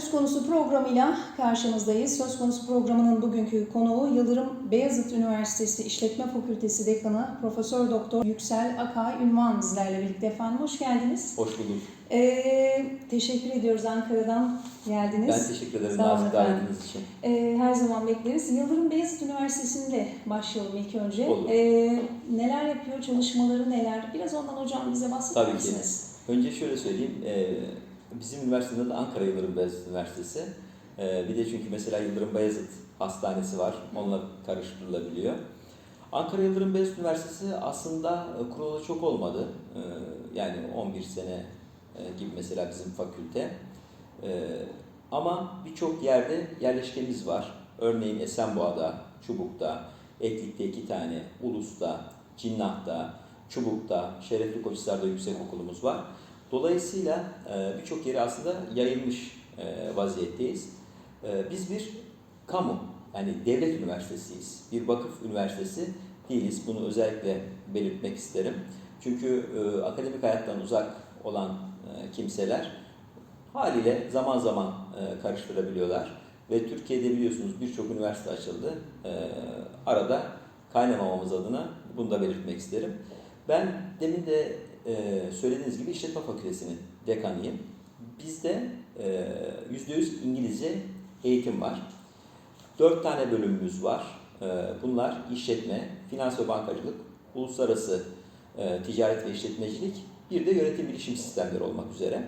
Söz konusu programıyla karşınızdayız. Söz konusu programının bugünkü konuğu Yıldırım Beyazıt Üniversitesi İşletme Fakültesi Dekanı Profesör Doktor Yüksel Akay Ünvan bizlerle birlikte efendim. Hoş geldiniz. Hoş bulduk. Ee, teşekkür ediyoruz Ankara'dan geldiniz. Ben teşekkür ederim efendim. davetiniz için. Ee, her zaman bekleriz. Yıldırım Beyazıt Üniversitesi'nde başlayalım ilk önce. Olur. Ee, neler yapıyor, çalışmaları neler? Biraz ondan hocam bize bahseder Tabii ki. misiniz? Önce şöyle söyleyeyim. e, Bizim üniversitenin adı Ankara Yıldırım Beyazıt Üniversitesi. E, Bir de çünkü mesela Yıldırım Beyazıt Hastanesi var. Onunla karıştırılabiliyor. Ankara Yıldırım Beyazıt Üniversitesi aslında e, kurulu çok olmadı. E, Yani 11 sene e, gibi mesela bizim fakülte. E, Ama birçok yerde yerleşkemiz var. Örneğin Esenboğa'da, Çubuk'ta, Eklik'te iki tane, Ulus'ta, Cinnah'ta, Çubuk'ta, Şerefli Koçhisar'da yüksek okulumuz var. Dolayısıyla e, birçok yere aslında yayılmış e, vaziyetteyiz. E, Biz bir kamu, yani devlet üniversitesiyiz. Bir vakıf üniversitesi değiliz. Bunu özellikle belirtmek isterim. Çünkü akademik hayattan uzak olan kimseler haliyle zaman zaman karıştırabiliyorlar. Ve Türkiye'de biliyorsunuz birçok üniversite açıldı. Arada kaynamamamız adına bunu da belirtmek isterim. Ben demin de e, söylediğiniz gibi işletme fakültesinin dekanıyım. Bizde e, %100 İngilizce eğitim var. Dört tane bölümümüz var. E, bunlar işletme, finans ve bankacılık, uluslararası e, ticaret ve işletmecilik, bir de yönetim bilişim sistemleri olmak üzere.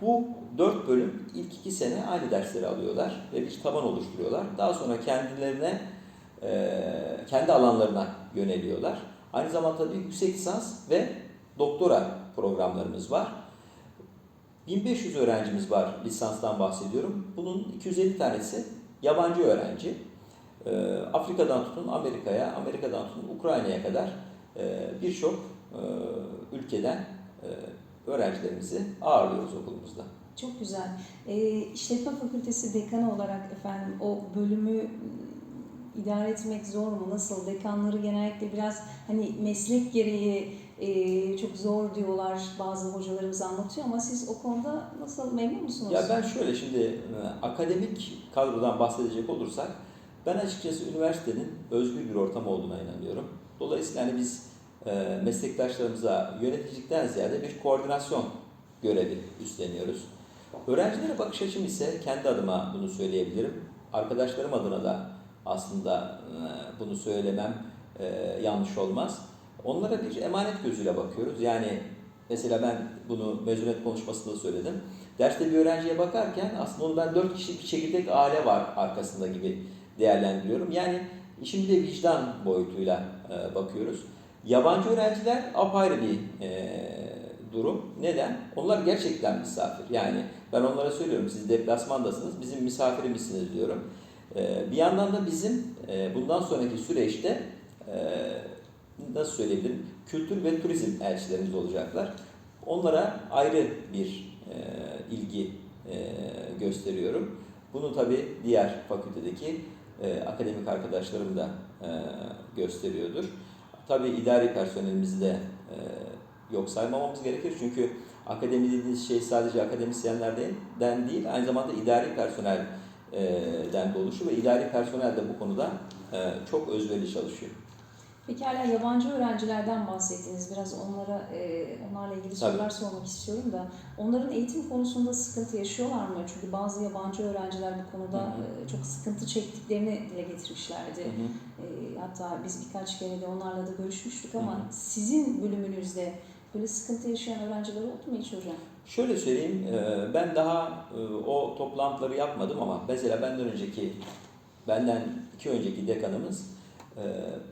Bu dört bölüm ilk iki sene aynı dersleri alıyorlar ve bir taban oluşturuyorlar. Daha sonra kendilerine, e, kendi alanlarına yöneliyorlar. Aynı zamanda tabii yüksek lisans ve doktora programlarımız var. 1500 öğrencimiz var lisanstan bahsediyorum. Bunun 250 tanesi yabancı öğrenci. Ee, Afrika'dan tutun Amerika'ya, Amerika'dan tutun Ukrayna'ya kadar e, birçok e, ülkeden e, öğrencilerimizi ağırlıyoruz okulumuzda. Çok güzel. Ee, İşletme Fakültesi dekanı olarak efendim o bölümü idare etmek zor mu? Nasıl? Dekanları genellikle biraz hani meslek gereği e, çok zor diyorlar bazı hocalarımız anlatıyor ama siz o konuda nasıl memnun musunuz? Ya ben şöyle şimdi e, akademik kadrodan bahsedecek olursak ben açıkçası üniversitenin özgür bir ortam olduğuna inanıyorum. Dolayısıyla hani biz e, meslektaşlarımıza yöneticilikten ziyade bir koordinasyon görevi üstleniyoruz. Öğrencilere bakış açım ise kendi adıma bunu söyleyebilirim. Arkadaşlarım adına da aslında e, bunu söylemem e, yanlış olmaz. Onlara bir emanet gözüyle bakıyoruz. Yani mesela ben bunu mezuniyet konuşmasında söyledim. Derste bir öğrenciye bakarken aslında onu ben dört kişilik bir çekirdek aile var arkasında gibi değerlendiriyorum. Yani bir de vicdan boyutuyla e, bakıyoruz. Yabancı öğrenciler apayrı bir durum. Neden? Onlar gerçekten misafir. Yani ben onlara söylüyorum siz deplasmandasınız, bizim misafirimizsiniz diyorum. E, bir yandan da bizim e, bundan sonraki süreçte e, nasıl söyleyebilirim? Kültür ve turizm elçilerimiz olacaklar. Onlara ayrı bir e, ilgi gösteriyorum. Bunu tabii diğer fakültedeki akademik arkadaşlarım da gösteriyordur. Tabii idari personelimizi de yok saymamamız gerekir çünkü akademi dediğiniz şey sadece akademisyenlerden değil aynı zamanda idari personelden de oluşuyor ve idari personel de bu konuda çok özverili çalışıyor. Pekala yabancı öğrencilerden bahsettiniz. Biraz onlara e, onlarla ilgili Tabii. sorular sormak istiyorum da onların eğitim konusunda sıkıntı yaşıyorlar mı? Çünkü bazı yabancı öğrenciler bu konuda Hı hı. çok sıkıntı çektiklerini dile getirmişlerdi. Hı hı. E, hatta biz birkaç kere de onlarla da görüşmüştük ama Hı hı. sizin bölümünüzde böyle sıkıntı yaşayan öğrenciler oldu mu hiç hocam? Şöyle söyleyeyim, e, ben daha e, o toplantıları yapmadım ama mesela benden önceki, benden iki önceki dekanımız e,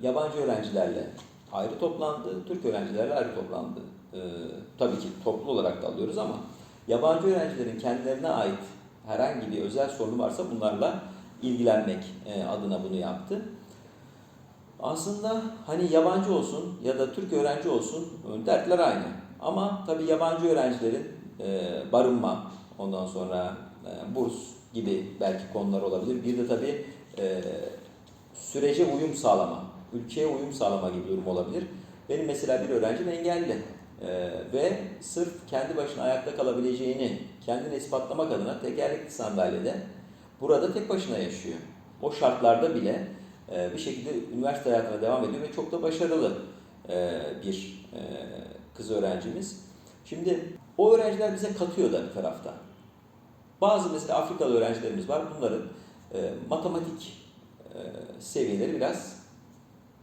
yabancı öğrencilerle ayrı toplandı, Türk öğrencilerle ayrı toplandı. Tabii ki toplu olarak da alıyoruz ama yabancı öğrencilerin kendilerine ait herhangi bir özel sorunu varsa bunlarla ilgilenmek adına bunu yaptı. Aslında hani yabancı olsun ya da Türk öğrenci olsun e, dertler aynı. Ama tabii yabancı öğrencilerin e, barınma, ondan sonra e, burs gibi belki konular olabilir. Bir de tabii sürece uyum sağlama, ülkeye uyum sağlama gibi durum olabilir. Benim mesela bir öğrencim engelli. Ve sırf kendi başına ayakta kalabileceğini kendini ispatlamak adına tekerlekli sandalyede burada tek başına yaşıyor. O şartlarda bile e, bir şekilde üniversite hayatına devam ediyor ve çok da başarılı e, bir e, kız öğrencimiz. Şimdi o öğrenciler bize katıyor da bir tarafta. Bazı mesela Afrikalı öğrencilerimiz var. Bunların e, matematik e, seviyeleri biraz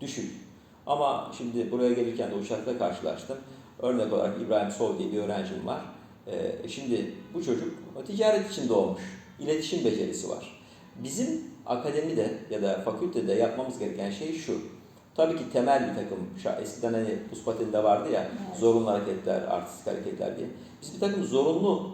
düşük. Ama şimdi buraya gelirken de uçakta karşılaştım. Örnek olarak İbrahim Sol diye bir öğrencim var. E, şimdi bu çocuk ticaret için doğmuş. İletişim becerisi var. Bizim akademide ya da fakültede yapmamız gereken şey şu. Tabii ki temel bir takım, eskiden hani buz pateninde vardı ya, Evet. zorunlu hareketler, artistik hareketler diye. Biz bir takım zorunlu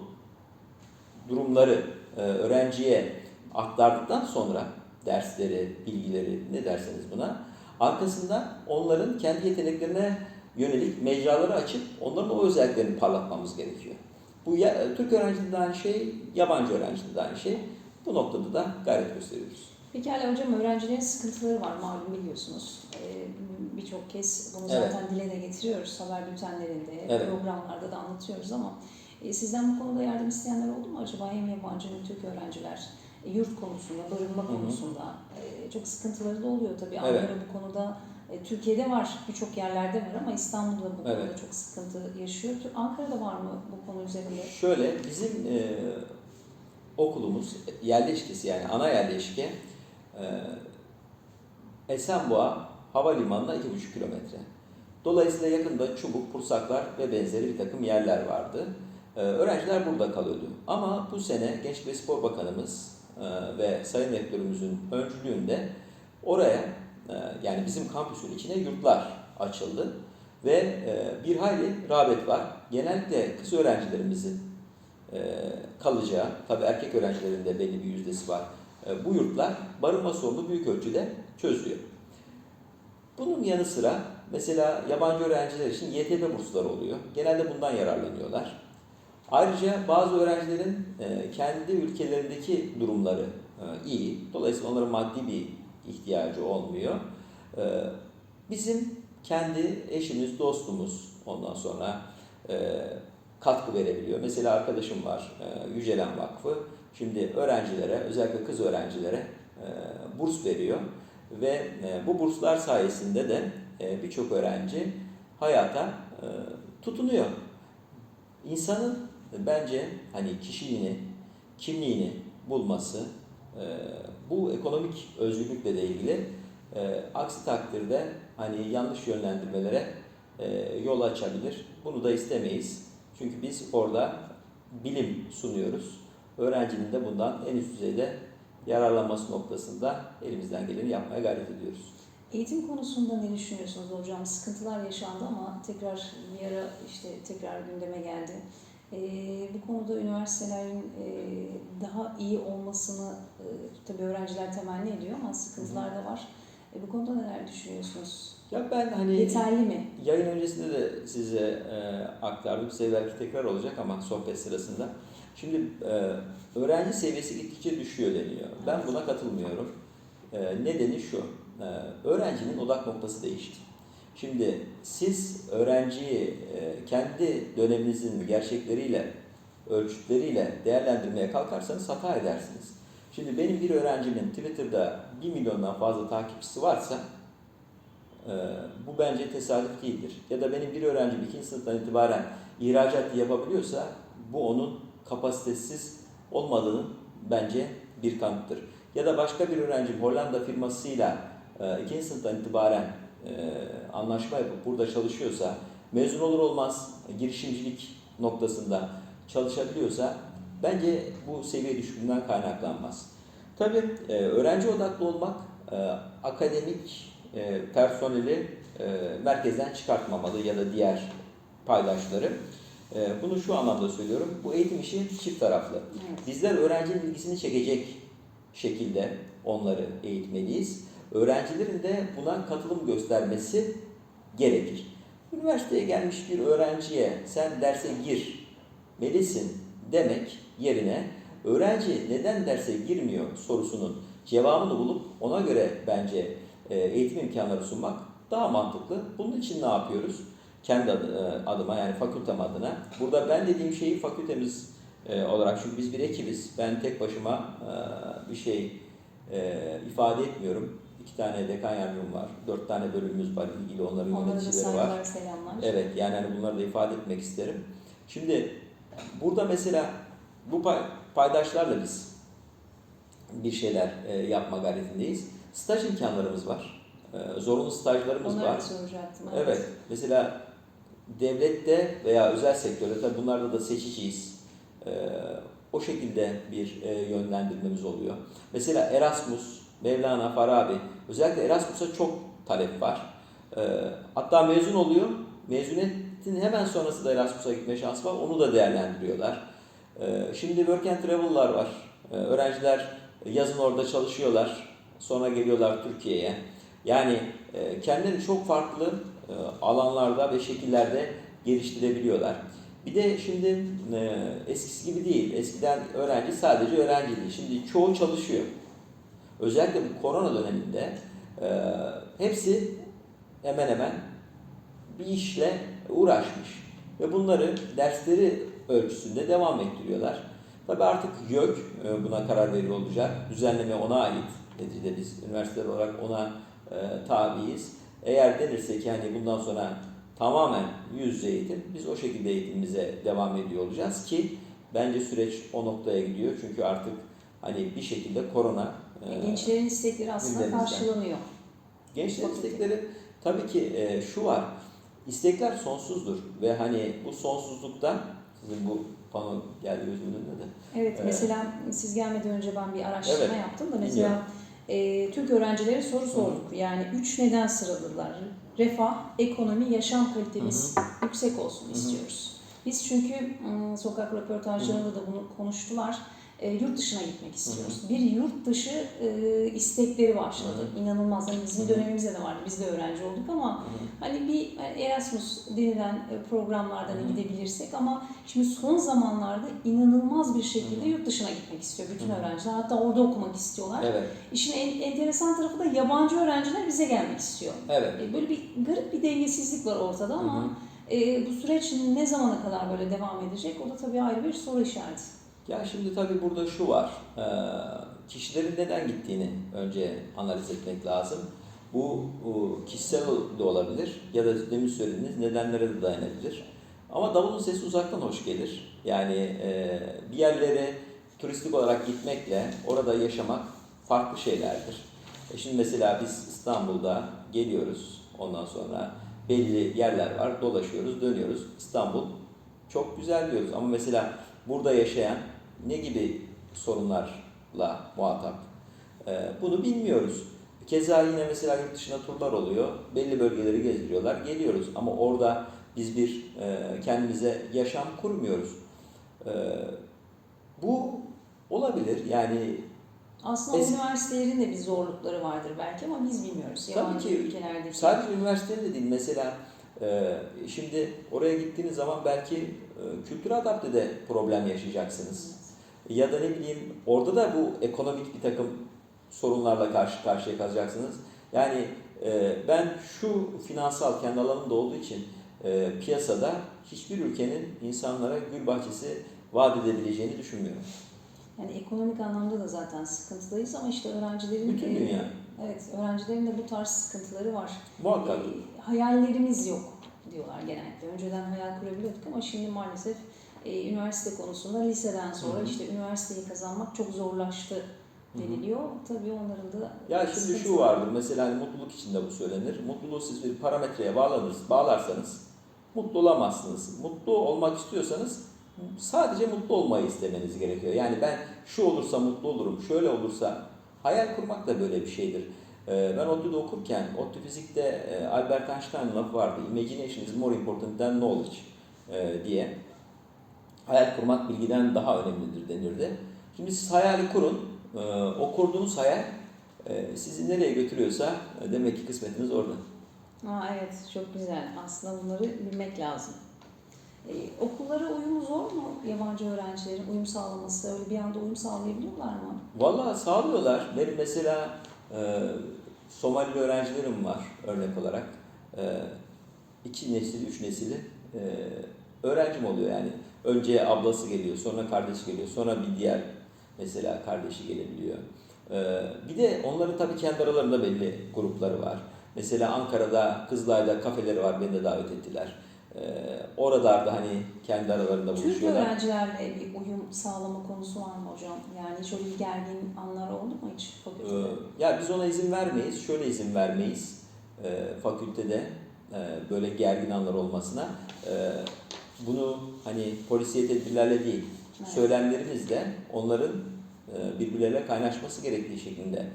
durumları e, öğrenciye aktardıktan sonra dersleri, bilgileri ne derseniz buna arkasından onların kendi yeteneklerine yönelik mecraları açıp onların o özelliklerini parlatmamız gerekiyor. Bu ya, Türk öğrencinde de aynı şey, yabancı öğrencinde de aynı şey. Bu noktada da gayret gösteriyoruz. Pekala hocam öğrencilerin sıkıntıları var malum biliyorsunuz. Ee, Birçok kez bunu Evet. zaten dile de getiriyoruz haber bültenlerinde, Evet. programlarda da anlatıyoruz ama e, sizden bu konuda yardım isteyenler oldu mu acaba hem yabancı hem Türk öğrenciler e, yurt konusunda, barınma Hı hı. konusunda e, çok sıkıntıları da oluyor tabii. Evet. Ankara bu konuda e, Türkiye'de var, birçok yerlerde var ama İstanbul'da bu konuda Evet. çok sıkıntı yaşıyor. Ankara'da var mı bu konu üzerinde? Şöyle bizim e, okulumuz yerleşkesi yani ana yerleşke e, Esenboğa Havalimanı'na 2,5 kilometre. Dolayısıyla yakında Çubuk, Pursaklar ve benzeri bir takım yerler vardı. E, öğrenciler burada kalıyordu. Ama bu sene Gençlik ve Spor Bakanımız e, ve Sayın Rektörümüzün öncülüğünde oraya e, yani bizim kampüsün içine yurtlar açıldı. Ve e, bir hayli rağbet var. Genellikle kız öğrencilerimizin e, kalacağı, tabii erkek öğrencilerin de belli bir yüzdesi var. E, bu yurtlar barınma sorunu büyük ölçüde çözüyor. Bunun yanı sıra mesela yabancı öğrenciler için YTB bursları oluyor. Genelde bundan yararlanıyorlar. Ayrıca bazı öğrencilerin e, kendi ülkelerindeki durumları iyi. Dolayısıyla onların maddi bir ihtiyacı olmuyor. Bizim kendi eşimiz, dostumuz ondan sonra katkı verebiliyor. Mesela arkadaşım var, e, Yücelen Vakfı. Şimdi öğrencilere, özellikle kız öğrencilere e, burs veriyor. Ve e, bu burslar sayesinde de birçok öğrenci hayata tutunuyor. İnsanın bence hani kişiliğini, kimliğini bulması bu ekonomik özgürlükle de ilgili. Aksi takdirde hani yanlış yönlendirmelere yol açabilir. Bunu da istemeyiz. Çünkü biz orada bilim sunuyoruz. Öğrencinin de bundan en üst düzeyde yararlanması noktasında elimizden geleni yapmaya gayret ediyoruz. Eğitim konusunda ne düşünüyorsunuz hocam? Sıkıntılar yaşandı ama tekrar bir ara işte tekrar gündeme geldi. Ee, bu konuda üniversitelerin e, daha iyi olmasını e, tabii öğrenciler temenni ediyor ama sıkıntılar da var. E, bu konuda neler düşünüyorsunuz? Ya ben hani Yeterli mi? Yayın öncesinde de size e, aktardım. Size belki tekrar olacak ama sohbet sırasında. Şimdi e, öğrenci seviyesi gittikçe düşüyor deniyor. Ben buna katılmıyorum. E, nedeni şu. E, öğrencinin odak noktası değişti. Şimdi siz öğrenciyi e, kendi döneminizin gerçekleriyle, ölçütleriyle değerlendirmeye kalkarsanız hata edersiniz. Şimdi benim bir öğrencimin Twitter'da 1 milyondan fazla takipçisi varsa ee, bu bence tesadüf değildir. Ya da benim bir öğrencim ikinci sınıftan itibaren ihracat yapabiliyorsa bu onun kapasitesiz olmadığının bence bir kanıttır. Ya da başka bir öğrencim Hollanda firmasıyla e, ikinci sınıftan itibaren e, anlaşma yapıp burada çalışıyorsa, mezun olur olmaz girişimcilik noktasında çalışabiliyorsa bence bu seviye düşüklüğünden kaynaklanmaz. Tabii e, öğrenci odaklı olmak e, akademik e, personeli e, merkezden çıkartmamalı ya da diğer paydaşları. E, bunu şu anlamda söylüyorum. Bu eğitim işi çift taraflı. Bizler öğrencinin ilgisini çekecek şekilde onları eğitmeliyiz. Öğrencilerin de buna katılım göstermesi gerekir. Üniversiteye gelmiş bir öğrenciye sen derse girmelisin demek yerine öğrenci neden derse girmiyor sorusunun cevabını bulup ona göre bence e, eğitim imkanları sunmak daha mantıklı. Bunun için ne yapıyoruz? kendi e, adıma yani fakültem adına. Burada ben dediğim şeyi fakültemiz e, olarak çünkü biz bir ekibiz. Ben tek başıma bir şey ifade etmiyorum. İki tane dekan yardımcım var. Dört tane bölümümüz var. ilgili onların Onlara yöneticileri var. selamlar. Evet yani hani bunları da ifade etmek isterim. Şimdi burada mesela bu pay- paydaşlarla biz bir şeyler e, yapma gayretindeyiz. Staj imkanlarımız var. E, zorunlu stajlarımız Onları var. soracaktım. Evet. Mesela devlette veya özel sektörde tabii bunlarda da seçiciyiz. Ee, o şekilde bir e, yönlendirmemiz oluyor. Mesela Erasmus, Mevlana, Farabi. Özellikle Erasmus'a çok talep var. Ee, hatta mezun oluyor. Mezuniyetin hemen sonrası da Erasmus'a gitme şansı var. Onu da değerlendiriyorlar. Ee, şimdi Work and Travel'lar var. Ee, öğrenciler yazın orada çalışıyorlar. Sonra geliyorlar Türkiye'ye. Yani e, kendilerini çok farklı e, alanlarda ve şekillerde geliştirebiliyorlar. Bir de şimdi e, eskisi gibi değil. Eskiden öğrenci sadece öğrenciydi. Şimdi çoğu çalışıyor. Özellikle bu korona döneminde hepsi hemen hemen bir işle uğraşmış. Ve bunları dersleri ölçüsünde devam ettiriyorlar. Tabi artık YÖK e, buna karar veriyor olacak. Düzenleme ona ait. Neticede biz üniversiteler olarak ona e, tabiiz. Eğer denirse ki hani bundan sonra tamamen yüz yüze eğitim, biz o şekilde eğitimimize devam ediyor olacağız ki bence süreç o noktaya gidiyor. Çünkü artık hani bir şekilde korona e, Yani Gençlerin istekleri aslında karşılanıyor. Gençlerin istekleri tabii ki e, şu var. İstekler sonsuzdur ve hani bu sonsuzlukta sizin bu pano geldi gözümün önüne de. Evet, Evet. mesela siz gelmeden önce ben bir araştırma Evet, yaptım da mesela e, Türk öğrencilere soru sorduk. Yani üç neden sıraladılar? Refah, ekonomi, yaşam kalitemiz yüksek olsun hı. istiyoruz. Biz çünkü m, sokak röportajlarında da bunu konuştular. E, yurt dışına gitmek istiyoruz. Bir yurt dışı e, istekleri başladı. İnanılmaz. Hani bizim Hı hı. dönemimizde de vardı. Biz de öğrenci olduk ama Hani bir Erasmus denilen e, programlardan Hı hı. gidebilirsek ama şimdi son zamanlarda inanılmaz bir şekilde Hı hı. yurt dışına gitmek istiyor bütün Hı hı. öğrenciler. Hatta orada okumak istiyorlar. Evet, İşin en, enteresan tarafı da yabancı öğrenciler bize gelmek istiyor. evet. E, Böyle bir garip bir dengesizlik var ortada Hı ama hı. e, bu süreç ne zamana kadar böyle devam edecek o da tabii ayrı bir soru işareti. Ya şimdi tabii burada şu var. Kişilerin neden gittiğini önce analiz etmek lazım. Bu, kişisel de olabilir ya da demin söylediğiniz nedenlere de dayanabilir. Ama davulun sesi uzaktan hoş gelir. Yani bir yerlere turistik olarak gitmekle orada yaşamak farklı şeylerdir. E şimdi mesela biz İstanbul'da geliyoruz. Ondan sonra belli yerler var. Dolaşıyoruz, dönüyoruz. İstanbul çok güzel diyoruz. Ama mesela burada yaşayan ne gibi sorunlarla muhatap? Ee, bunu bilmiyoruz. Keza yine mesela yurt dışına turlar oluyor. Belli bölgeleri gezdiriyorlar. Geliyoruz ama orada biz bir e, kendimize yaşam kurmuyoruz. Ee, bu olabilir. Yani Aslında Es- üniversitelerin de bir zorlukları vardır belki ama biz bilmiyoruz. Tabii Yabancı ki. ülkelerdeki. Sadece üniversitenin de değil. Mesela e, şimdi oraya gittiğiniz zaman belki e, kültüre adapte de problem yaşayacaksınız. Ya da ne bileyim orada da bu ekonomik bir takım sorunlarla karşı karşıya kalacaksınız. Yani e, ben şu finansal kendi alanımda olduğu için e, piyasada hiçbir ülkenin insanlara gül bahçesi vaat edebileceğini düşünmüyorum. Yani ekonomik anlamda da zaten sıkıntıdayız ama işte öğrencilerin Bütün e, dünya. Evet, öğrencilerin de bu tarz sıkıntıları var. Muhakkak. E, hayallerimiz yok diyorlar genellikle. Önceden hayal kurabiliyorduk ama şimdi maalesef e, üniversite konusunda liseden sonra Hı hı. işte üniversiteyi kazanmak çok zorlaştı deniliyor. Tabii onların da Ya şimdi şu vardır mesela hani mutluluk içinde bu söylenir. Mutluluğu siz bir parametreye bağlanırız, bağlarsanız mutlu olamazsınız. Mutlu olmak istiyorsanız sadece mutlu olmayı istemeniz gerekiyor. Yani ben şu olursa mutlu olurum, şöyle olursa hayal kurmak da böyle bir şeydir. Ee, Ben ODTÜ'de okurken, ODTÜ fizikte e, Albert Einstein'ın lafı vardı. Imagination is more important than knowledge e, diye. Hayal kurmak bilgiden daha önemlidir denirdi. Şimdi siz hayali kurun. Ee, O kurduğunuz hayal e, sizi nereye götürüyorsa e, demek ki kısmetiniz orada. Aa, evet, çok güzel. Aslında bunları bilmek lazım. E, okullara uyumu zor mu yabancı öğrencilerin uyum sağlaması? Öyle bir anda uyum sağlayabiliyorlar mı? Vallahi sağlıyorlar. Benim mesela e, Somalili öğrencilerim var örnek olarak. E, iki nesili, üç nesili e, öğrencim oluyor yani. Önce ablası geliyor, sonra kardeşi geliyor, sonra bir diğer mesela kardeşi gelebiliyor. E, bir de onların tabii kendi aralarında belli grupları var. Mesela Ankara'da, Kızılay'da kafeleri var, beni de davet ettiler. E, oralarda hani kendi aralarında Türk buluşuyorlar. öğrencilerle bir uyum sağlama konusu var mı hocam? Yani hiç öyle bir gergin anlar oldu mu hiç Ee, fakültede? Ya biz ona izin vermeyiz. Şöyle izin vermeyiz. Ee, fakültede e, böyle gergin anlar olmasına. Ee, bunu hani polisiye tedbirlerle değil, Evet. söylemlerimizle onların e, birbirleriyle kaynaşması gerektiği şeklinde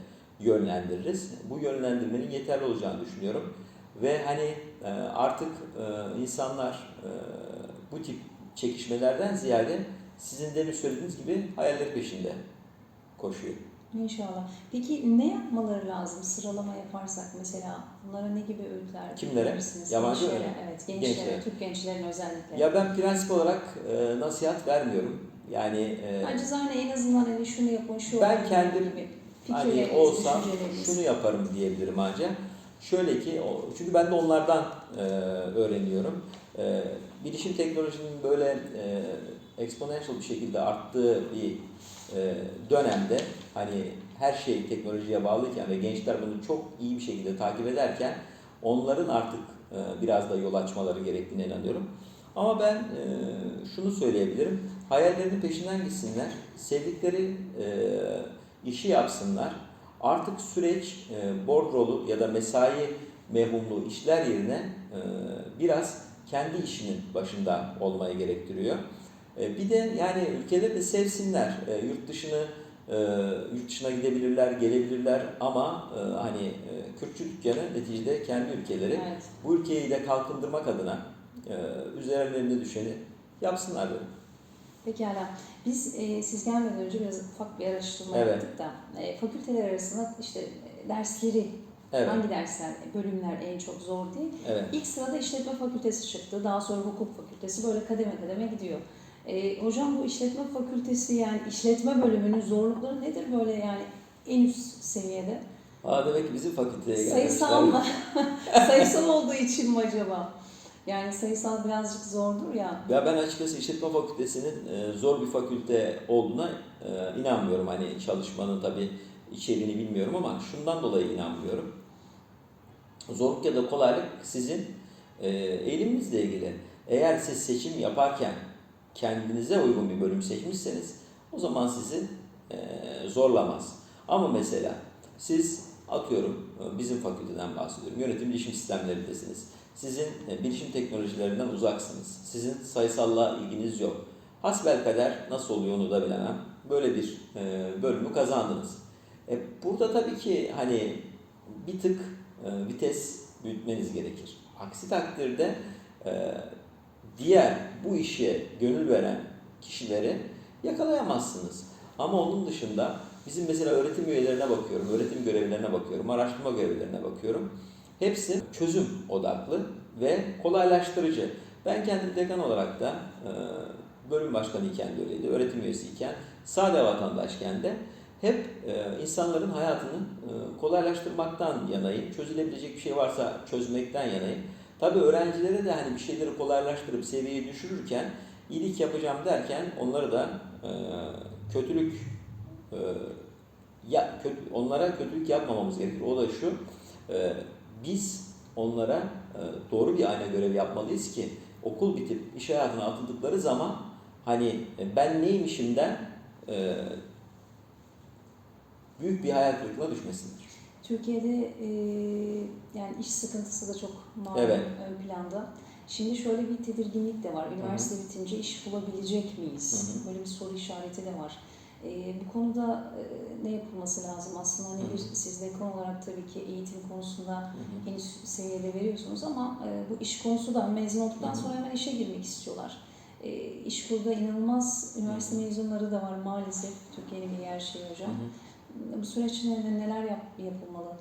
yönlendiririz. Bu yönlendirmenin yeterli olacağını düşünüyorum. Ve hani e, artık e, insanlar bu tip çekişmelerden ziyade sizin demin söylediğiniz gibi hayalleri peşinde koşuyor. İnşallah. Peki ne yapmaları lazım sıralama yaparsak mesela? Bunlara ne gibi öğütler Kimlere? verirsiniz? Yabancı gençlere, Evet, gençlere, gençlere. Türk gençlerin özellikle. Ya ben prensip olarak e, nasihat vermiyorum. Yani e, Acizane en azından hani şunu yapın, şu Ben kendim gibi hani olsam şunu yaparım diyebilirim ancak. Şöyle ki, çünkü ben de onlardan e, öğreniyorum. E, bilişim teknolojinin böyle e, exponential bir şekilde arttığı bir e, dönemde hani her şey teknolojiye bağlıyken ve gençler bunu çok iyi bir şekilde takip ederken onların artık e, biraz da yol açmaları gerektiğine inanıyorum. Ama ben e, şunu söyleyebilirim. Hayallerinin peşinden gitsinler. Sevdikleri işi yapsınlar. Artık süreç e, bordrolu ya da mesai mevhumlu işler yerine biraz kendi işinin başında olmayı gerektiriyor. E, bir de yani ülkeleri de sevsinler. E, yurt dışını e, yurt dışına gidebilirler, gelebilirler ama hani Kürtçü dükkanı neticede kendi ülkeleri. Evet. Bu ülkeyi de kalkındırmak adına e, üzerlerine düşeni yapsınlar derim. Pekala. Biz e, siz gelmeden önce biraz ufak bir araştırma Evet. yaptık da e, fakülteler arasında işte dersleri, Evet, hangi dersler, bölümler en çok zor diye. evet. İlk sırada işletme fakültesi çıktı. Daha sonra hukuk fakültesi böyle kademe kademe gidiyor. E, hocam bu işletme fakültesi yani işletme bölümünün zorlukları nedir böyle yani en üst seviyede? Aa, demek ki bizim fakülteye gelmişler. Sayısal mı? sayısal olduğu için mi acaba? Yani sayısal birazcık zordur ya. Ya ben açıkçası işletme fakültesinin e, zor bir fakülte olduğuna e, inanmıyorum. Hani çalışmanın tabii içeriğini bilmiyorum ama şundan dolayı inanmıyorum. Zorluk ya da kolaylık sizin e, eğiliminizle ilgili. Eğer siz seçim yaparken kendinize uygun bir bölüm seçmişseniz o zaman sizi e, zorlamaz. Ama mesela siz atıyorum e, bizim fakülteden bahsediyorum. Yönetim bilişim sistemlerindesiniz. Sizin e, bilişim teknolojilerinden uzaksınız. Sizin sayısalla ilginiz yok. Hasbelkader nasıl oluyor onu da bilemem. Böyle bir e, bölümü kazandınız. E, burada tabii ki hani bir tık e, vites büyütmeniz gerekir. Aksi takdirde e, diğer bu işe gönül veren kişileri yakalayamazsınız. Ama onun dışında bizim mesela öğretim üyelerine bakıyorum, öğretim görevlilerine bakıyorum, araştırma görevlilerine bakıyorum. Hepsi çözüm odaklı ve kolaylaştırıcı. Ben kendim dekan olarak da e, bölüm başkanı iken de öyleydi, öğretim üyesi iken, sade vatandaşken de hep e, insanların hayatını e, kolaylaştırmaktan yanayım. Çözülebilecek bir şey varsa çözmekten yanayım. Tabii öğrencilere de hani bir şeyleri kolaylaştırıp seviyeyi düşürürken iyilik yapacağım derken onları da e, kötülük e, ya kötü, onlara kötülük yapmamamız gerekir. O da şu. e, biz onlara e, doğru bir ayna görevi yapmalıyız ki okul bitip iş hayatına atıldıkları zaman hani e, ben neymişimden e, büyük bir hayal kırıklığına düşmesinler. Türkiye'de e, yani iş sıkıntısı da çok malum Evet. ön planda. Şimdi şöyle bir tedirginlik de var. Üniversite bitince iş bulabilecek miyiz? Hı hı. Böyle bir soru işareti de var. E, bu konuda e, ne yapılması lazım? Aslında hani bir, siz de ekon olarak tabii ki eğitim konusunda Hı hı. henüz seviyede veriyorsunuz ama e, bu iş konusu da mezun olduktan Hı hı. sonra hemen işe girmek istiyorlar. E, İşkur'da inanılmaz üniversite mezunları da var maalesef. Türkiye'nin bir gerçeği hocam. Hı hı. Bu süreç içinde neler yap, yapılmalı?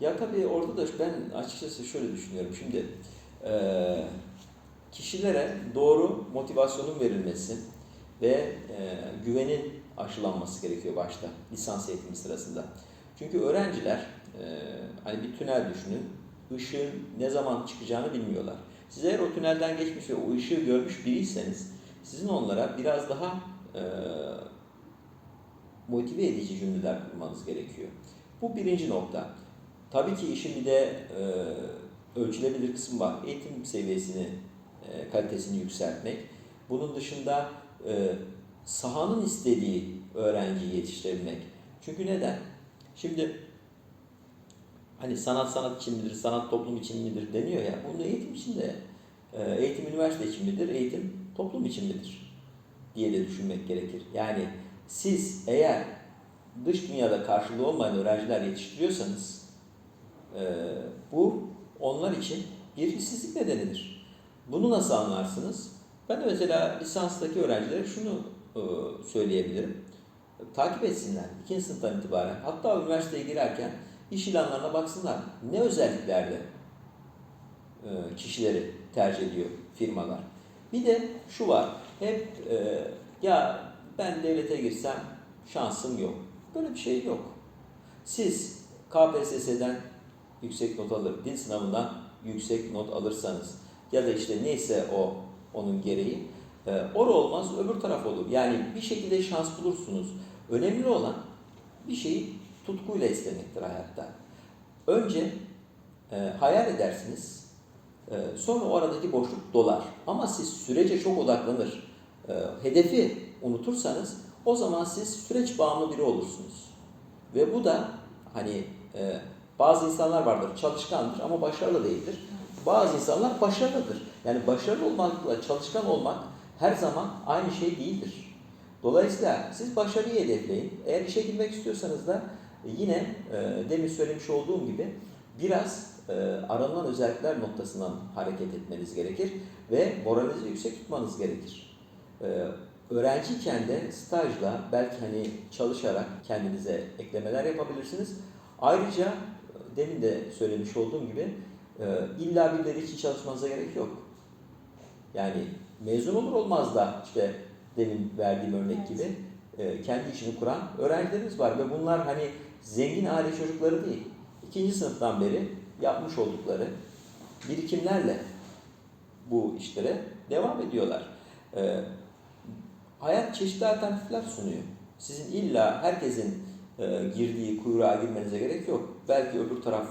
Ya tabii orada da ben açıkçası şöyle düşünüyorum. Şimdi eee, kişilere doğru motivasyonun verilmesi ve eee, güvenin aşılanması gerekiyor başta lisans eğitimi sırasında. Çünkü öğrenciler eee, hani bir tünel düşünün, ışığın ne zaman çıkacağını bilmiyorlar. Siz eğer o tünelden geçmiş ve o ışığı görmüş biriyseniz sizin onlara biraz daha e, motive edici cümleler kurmanız gerekiyor. Bu birinci nokta. Tabii ki işin bir de e, ölçülebilir kısmı var. Eğitim seviyesini, e, kalitesini yükseltmek. Bunun dışında e, sahanın istediği öğrenciyi yetiştirebilmek. Çünkü neden? Şimdi hani sanat sanat için midir, sanat toplum için midir deniyor ya. Bunu eğitim için de, e, eğitim üniversite için midir, eğitim toplum için midir diye de düşünmek gerekir. Yani siz eğer dış dünyada karşılığı olmayan öğrenciler yetiştiriyorsanız e, bu onlar için bir işsizlik nedenidir. Bunu nasıl anlarsınız? Ben de mesela lisanstaki öğrencilere şunu e, söyleyebilirim. Takip etsinler ikinci sınıftan itibaren. Hatta üniversiteye girerken iş ilanlarına baksınlar. Ne özelliklerde e, kişileri tercih ediyor firmalar. Bir de şu var. Hep e, ya ben devlete girsem şansım yok. Böyle bir şey yok. Siz KPSS'den yüksek not alır, dil sınavından yüksek not alırsanız ya da işte neyse o onun gereği e, or olmaz öbür taraf olur. Yani bir şekilde şans bulursunuz. Önemli olan bir şeyi tutkuyla istemektir hayatta. Önce e, hayal edersiniz. e, sonra o aradaki boşluk dolar. Ama siz sürece çok odaklanır. e, hedefi unutursanız o zaman siz süreç bağımlı biri olursunuz. Ve bu da hani e, bazı insanlar vardır çalışkandır ama başarılı değildir. Bazı insanlar başarılıdır. Yani başarılı olmakla çalışkan olmak her zaman aynı şey değildir. Dolayısıyla siz başarıyı hedefleyin. Eğer işe girmek istiyorsanız da yine e, demin söylemiş olduğum gibi biraz e, aranılan özellikler noktasından hareket etmeniz gerekir ve moralinizi yüksek tutmanız gerekir. E, öğrenciyken de stajla belki hani çalışarak kendinize eklemeler yapabilirsiniz. Ayrıca e, demin de söylemiş olduğum gibi e, illa birileri için çalışmanıza gerek yok. Yani mezun olur olmaz da işte demin verdiğim örnek Evet. gibi e, kendi işini kuran öğrencilerimiz var ve bunlar hani zengin aile çocukları değil. İkinci sınıftan beri yapmış oldukları birikimlerle bu işlere devam ediyorlar. Hayat çeşitli alternatifler sunuyor. Sizin illa herkesin e, girdiği kuyruğa girmenize gerek yok. Belki öbür taraf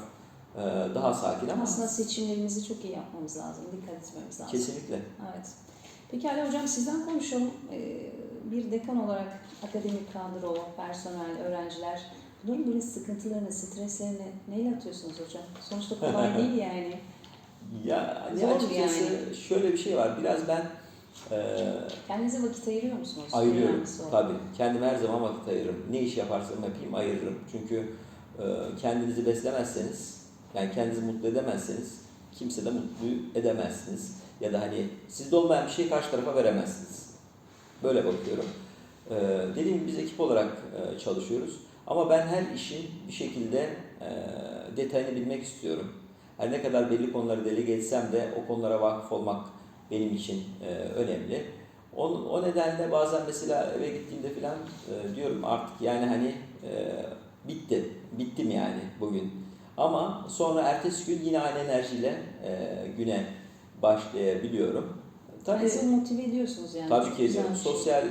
e, daha sakin ama Aslında seçimlerimizi çok iyi yapmamız lazım, dikkat etmemiz lazım. kesinlikle. Evet. Pekala hocam sizden konuşalım. Ee, Bir dekan olarak akademik kadro, personel, öğrenciler bunların böyle sıkıntılarını, streslerini neyle atıyorsunuz hocam? Sonuçta kolay değil yani. Ya Zor açıkçası şöyle bir şey var. Biraz ben e, Kendinize vakit ayırıyor musunuz? ayırıyorum. Tabii. Kendime her zaman vakit ayırırım. Ne iş yaparsam yapayım ayırırım. Çünkü e, kendinizi beslemezseniz, yani kendinizi mutlu edemezseniz kimse de mutlu edemezsiniz. Ya da hani sizde olmayan bir şeyi karşı tarafa veremezsiniz. Böyle bakıyorum. E, dediğim gibi biz ekip olarak e, çalışıyoruz. Ama ben her işin bir şekilde e, detayını bilmek istiyorum. Her ne kadar belli konuları delege etsem de o konulara vakıf olmak benim için e, önemli. O, o nedenle bazen mesela eve gittiğimde falan e, diyorum artık yani hani e, bitti, bittim yani bugün. Ama sonra ertesi gün yine aynı enerjiyle e, güne başlayabiliyorum. Tabii, Kendinizi motive ediyorsunuz yani. tabii ki ediyorum. şey. Sosyal e,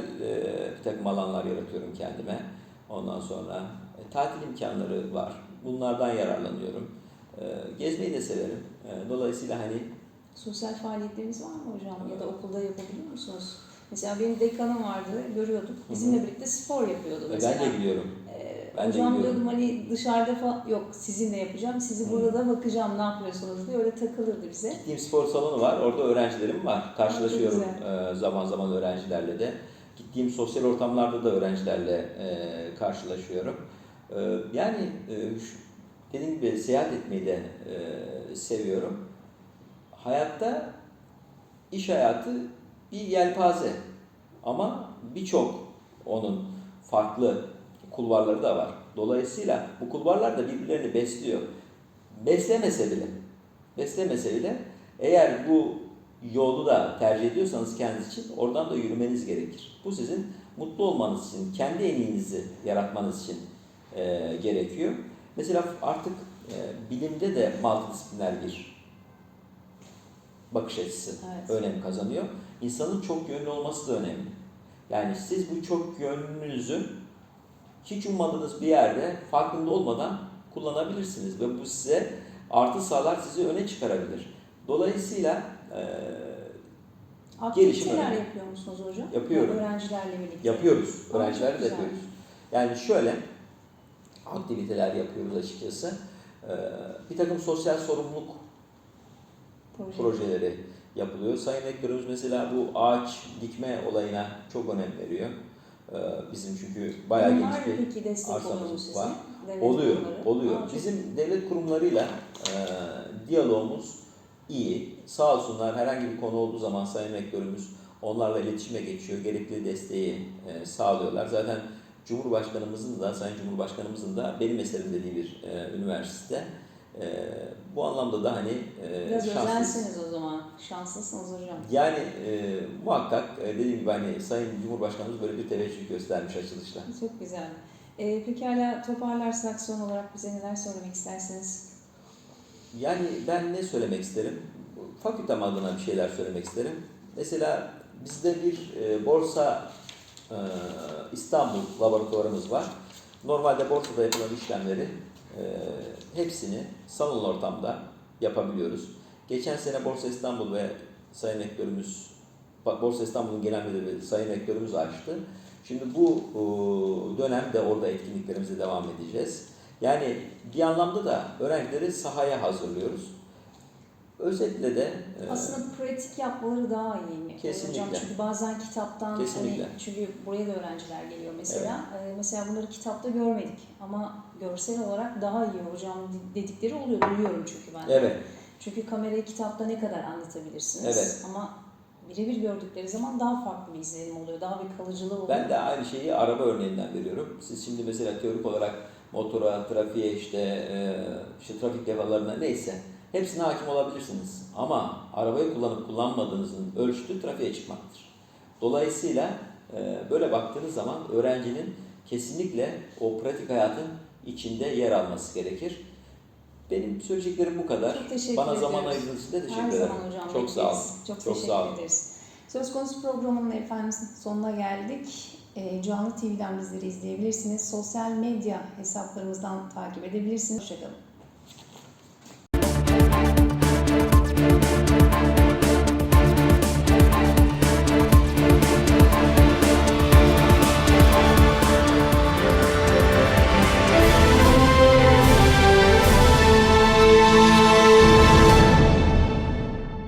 bir takım alanlar yaratıyorum kendime. Ondan sonra e, tatil imkanları var. Bunlardan yararlanıyorum. E, gezmeyi de severim. E, dolayısıyla hani Sosyal faaliyetleriniz var mı hocam? Ya da okulda yapabiliyor musunuz? Mesela benim dekanım vardı, görüyorduk. Bizimle birlikte spor yapıyordu mesela. ben de biliyorum. Ee, Ben de hocam gidiyorum. diyordum hani dışarıda falan yok sizinle yapacağım sizi Hı. burada da bakacağım ne yapıyorsunuz diye öyle takılırdı bize. Gittiğim spor salonu var. Orada öğrencilerim var. Karşılaşıyorum e, zaman zaman öğrencilerle de. Gittiğim sosyal ortamlarda da öğrencilerle e, karşılaşıyorum. E, yani e, dediğim gibi seyahat etmeyi de e, seviyorum. Hayatta iş hayatı bir yelpaze ama birçok onun farklı kulvarları da var. Dolayısıyla bu kulvarlar da birbirlerini besliyor. Beslemese bile, beslemese bile eğer bu yolu da tercih ediyorsanız kendiniz için oradan da yürümeniz gerekir. Bu sizin mutlu olmanız için, kendi en iyinizi yaratmanız için e, gerekiyor. Mesela artık e, bilimde de multidisipliner bir bakış açısı Evet. önem kazanıyor. İnsanın çok yönlü olması da önemli. Yani siz bu çok yönlünüzü hiç ummadığınız bir yerde farkında olmadan kullanabilirsiniz ve bu size artı sağlar, sizi öne çıkarabilir. Dolayısıyla eee, Aktiviteler önemli. yapıyor musunuz hocam? Yapıyorum. Öğrencilerle birlikte. yapıyoruz, öğrencilerle de yapıyoruz. Yani şöyle aktiviteler yapıyoruz açıkçası. Eee, bir takım sosyal sorumluluk Proje. projeleri yapılıyor. Sayın Rektörümüz mesela bu ağaç dikme olayına çok önem veriyor. Ee, Bizim çünkü bayağı Bunlar geniş bir arsamız var. Devlet oluyor, kurumları? oluyor. Aa, çok- Bizim devlet kurumlarıyla e, diyalogumuz iyi. Sağ olsunlar herhangi bir konu olduğu zaman Sayın Rektörümüz onlarla iletişime geçiyor. Gerekli desteği e, sağlıyorlar. Zaten Cumhurbaşkanımızın da, Sayın Cumhurbaşkanımızın da benim eserim dediği bir e, üniversite. E, bu anlamda da hani e, Biraz özensiniz o zaman. Şanslısınız hocam. Yani e, muhakkak e, dediğim gibi hani Sayın Cumhurbaşkanımız böyle bir teveccüh göstermiş açılışta. Çok güzel. Ee, pekala toparlarsak son olarak bize neler söylemek istersiniz? Yani ben ne söylemek isterim? Fakültem adına bir şeyler söylemek isterim. Mesela bizde bir e, borsa e, İstanbul laboratuvarımız var. Normalde borsada yapılan işlemleri e, hepsini salon ortamda yapabiliyoruz. Geçen sene Borsa İstanbul ve Sayın Rektörümüz, Borsa İstanbul'un genel müdürü Sayın Rektörümüz açtı. Şimdi bu e, dönemde orada etkinliklerimize devam edeceğiz. Yani bir anlamda da öğrencileri sahaya hazırlıyoruz. Özetle de e, Aslında pratik yapmaları daha iyi? Kesinlikle. Hocam çünkü bazen kitaptan Kesinlikle. hani çünkü buraya da öğrenciler geliyor mesela. Ee, mesela bunları kitapta görmedik ama görsel olarak daha iyi hocam dedikleri oluyor. Duyuyorum çünkü ben. evet, Çünkü kamerayı kitapta ne kadar anlatabilirsiniz Evet. ama birebir gördükleri zaman daha farklı bir izlenim oluyor. Daha bir kalıcılığı oluyor. ben de aynı şeyi araba örneğinden veriyorum. Siz şimdi mesela teorik olarak motora, trafiğe işte, e, işte trafik levhalarına neyse hepsine hakim olabilirsiniz. Ama arabayı kullanıp kullanmadığınızın ölçütü trafiğe çıkmaktır. Dolayısıyla e, böyle baktığınız zaman öğrencinin kesinlikle o pratik hayatın içinde yer alması gerekir. Benim söyleyeceklerim bu kadar. Çok teşekkür Bana zaman ayırdığınız için de teşekkür Her ederim. zaman hocam Çok sağ olun. Çok, Çok teşekkür sağ olun. ederiz. Söz konusu programının efendim sonuna geldik. Ee, Canlı TV'den bizleri izleyebilirsiniz. Sosyal medya hesaplarımızdan takip edebilirsiniz. Hoşçakalın.